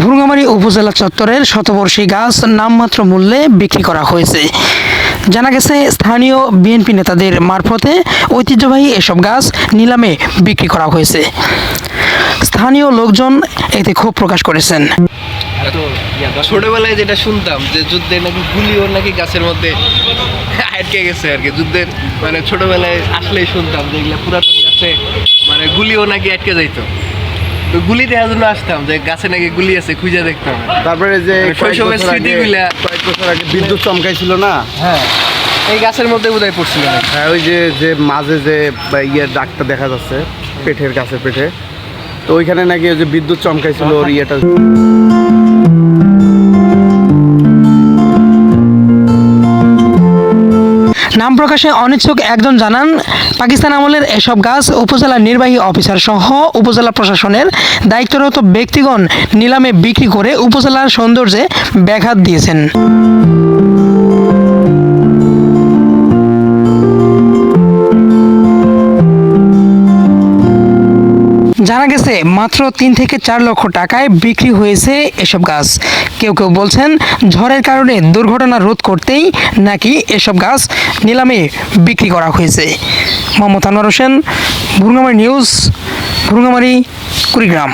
ভুরুঙ্গামারী উপজেলা চত্বরের শতবর্ষী গাছ নামমাত্র মূল্যে বিক্রি করা হয়েছে। জানা গেছে, স্থানীয় বিএনপি নেতাদের মারফতে ঐতিহ্যবাহী এসব গাছ নিলামে বিক্রি করা হয়েছে। স্থানীয় লোকজন এতে ক্ষোভ প্রকাশ করেছেন। ছোটবেলায় যেটা শুনতাম যে যুদ্ধে নাকি গুলিও নাকি গাছের মধ্যে আটকে গেছে আর কি। যুদ্ধের মানে ছোটবেলায় আসলেই শুনতাম যে এগুলা পুরাতন গাছে মানে গুলিও নাকি আটকে যাইতো। তো গুলি দেওয়ার জন্য আসতাম যে গাছে নাকি গুলি আছে খুঁজে দেখতাম। তারপরে যে মানে কয়েক শৈশবের স্মৃতিগুলা- কয়েক বছর আগে বিদ্যুৎ চমকাইছিল না? হ্যাঁ। এই গাছের মধ্যে বোধহয় পড়ছিল হ্যাঁ ওই যে যে মাঝে যে ইয়ের ডাকটা দেখা যাচ্ছে পেটের কাছে পেটে। তো ওইখানে নাকি ওই যে বিদ্যুৎ চমকাইছিল ওর ইয়েটা নাম প্রকাশে অনিচ্ছুক একজন জানান, পাকিস্তান আমলের এসব গাছ উপজেলা নির্বাহী অফিসার সহ উপজেলা প্রশাসনের দায়িত্বরত ব্যক্তিগণ নিলামে বিক্রি করে উপজেলার সৌন্দর্যে ব্যাঘাত দিয়েছেন। জানা গেছে, মাত্র তিন থেকে চার লক্ষ টাকায় বিক্রি হয়েছে এসব গাছ। কেউ কেউ বলছেন, ঝড়ের কারণে দুর্ঘটনা রোধ করতেই নাকি এসব গাছ নিলামে বিক্রি করা হয়েছে। মোহাম্মদ আনোয়ার হোসেন, ভুরুঙ্গামারি নিউজ, ভুরুঙ্গামারি, কুড়িগ্রাম।